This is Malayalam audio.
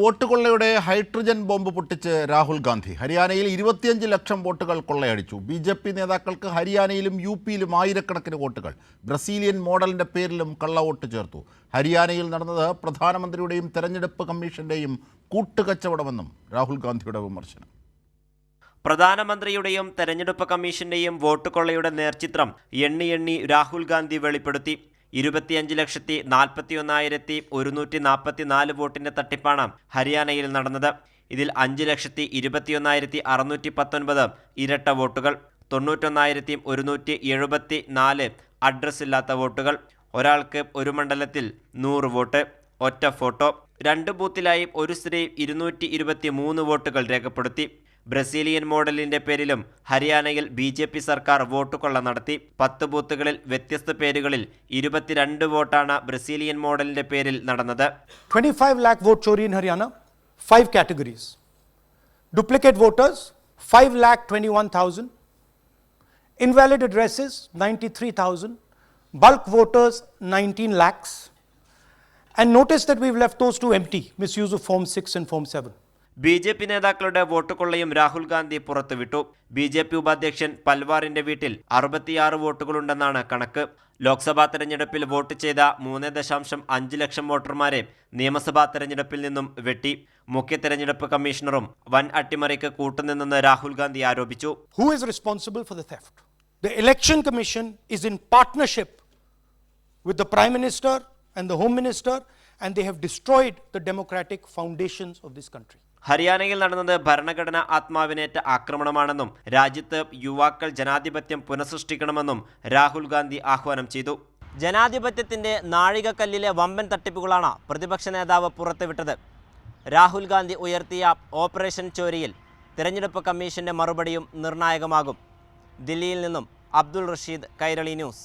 വോട്ട് കൊള്ളയുടെ ഹൈഡ്രജൻ ബോംബ് പൊട്ടിച്ച് രാഹുൽ ഗാന്ധി. ഹരിയാനയിൽ ഇരുപത്തിയഞ്ച് ലക്ഷം വോട്ടുകൾ കൊള്ളയടിച്ചു. ബി ജെ പി നേതാക്കൾക്ക് ഹരിയാനയിലും യു പിയിലും ആയിരക്കണക്കിന് വോട്ടുകൾ. ബ്രസീലിയൻ മോഡലിന്റെ പേരിലും കള്ളവോട്ട് ചേർത്തു. ഹരിയാനയിൽ നടന്നത് പ്രധാനമന്ത്രിയുടെയും തെരഞ്ഞെടുപ്പ് കമ്മീഷന്റെയും കൂട്ടുകച്ചവടമെന്നും രാഹുൽ ഗാന്ധിയുടെ വിമർശനം. പ്രധാനമന്ത്രിയുടെയും തെരഞ്ഞെടുപ്പ് കമ്മീഷന്റെയും വോട്ട് കൊള്ളയുടെ നേർചിത്രം എണ്ണി എണ്ണി രാഹുൽ ഗാന്ധി വെളിപ്പെടുത്തി. ഇരുപത്തിയഞ്ച് ലക്ഷത്തി നാൽപ്പത്തി ഒന്നായിരത്തി ഒരുന്നൂറ്റി നാൽപ്പത്തി നാല് വോട്ടിന്റെ തട്ടിപ്പാണ് ഹരിയാനയിൽ നടന്നത്. ഇതിൽ അഞ്ച് ലക്ഷത്തി ഇരുപത്തിയൊന്നായിരത്തി അറുന്നൂറ്റി പത്തൊൻപത് ഇരട്ട വോട്ടുകൾ തൊണ്ണൂറ്റൊന്നായിരത്തി ഒരുന്നൂറ്റി എഴുപത്തി നാല് അഡ്രസ് ഇല്ലാത്ത വോട്ടുകൾ ഒരാൾക്ക് ഒരു മണ്ഡലത്തിൽ നൂറ് വോട്ട് ഒറ്റ ഫോട്ടോ. രണ്ട് ബൂത്തിലായി ഒരു സ്ത്രീ ഇരുന്നൂറ്റി ഇരുപത്തി മൂന്ന് വോട്ടുകൾ രേഖപ്പെടുത്തി. ബ്രസീലിയൻ മോഡലിന്റെ പേരിലും ഹരിയാനയിൽ ബി ജെ പി സർക്കാർ വോട്ടുകൊള്ള നടത്തി. പത്ത് ബൂത്തുകളിൽ വ്യത്യസ്ത പേരുകളിൽ ഇരുപത്തിരണ്ട് വോട്ടാണ് ബ്രസീലിയൻ മോഡലിന്റെ പേരിൽ നടന്നത്. Invalid addresses 93,000, bulk voters 19 and And notice we we've left those two empty misuse of Form 6 and Form 7. B J P നേതാക്കളുടെ വോട്ടുകൊള്ളയും രാഹുൽ ഗാന്ധി പുറത്തുവിട്ടു ബി ജെ പി ഉപാധ്യക്ഷൻ പൽവാറിന്റെ വീട്ടിൽ അറുപത്തിയാറ് വോട്ടുകളുണ്ടെന്നാണ് കണക്ക് ലോക്സഭാ തെരഞ്ഞെടുപ്പിൽ വോട്ട് ചെയ്ത മൂന്ന് ദശാംശം അഞ്ച് ലക്ഷം വോട്ടർമാരെ നിയമസഭാ തെരഞ്ഞെടുപ്പിൽ നിന്നും വെട്ടി മുഖ്യ തെരഞ്ഞെടുപ്പ് കമ്മീഷണറും വൻ അട്ടിമറിക്ക് കൂട്ടുനിന്നെന്ന് രാഹുൽ ഗാന്ധി ആരോപിച്ചു is responsible for the theft? The Election Commission is in partnership with the Prime Minister and the Home Minister, and they have destroyed the democratic foundations of this country. ഹരിയാനയിൽ നടന്നത് ഭരണഘടനാ ആത്മാവിനേറ്റ ആക്രമണമാണെന്നും രാജ്യത്ത് യുവാക്കൾ ജനാധിപത്യം പുനഃസൃഷ്ടിക്കണമെന്നും രാഹുൽ ഗാന്ധി ആഹ്വാനം ചെയ്തു. ജനാധിപത്യത്തിന്റെ നാഴികക്കല്ലിലെ വമ്പൻ തട്ടിപ്പുകളാണ് പ്രതിപക്ഷ നേതാവ് പുറത്തുവിട്ടത്. രാഹുൽ ഗാന്ധി ഉയർത്തിയ ഓപ്പറേഷൻ ചോരിയിൽ തിരഞ്ഞെടുപ്പ് കമ്മീഷന്റെ മറുപടിയും നിർണായകമാകും. ദില്ലിയിൽ നിന്നും അബ്ദുൾ റഷീദ് കൈരളി ന്യൂസ്.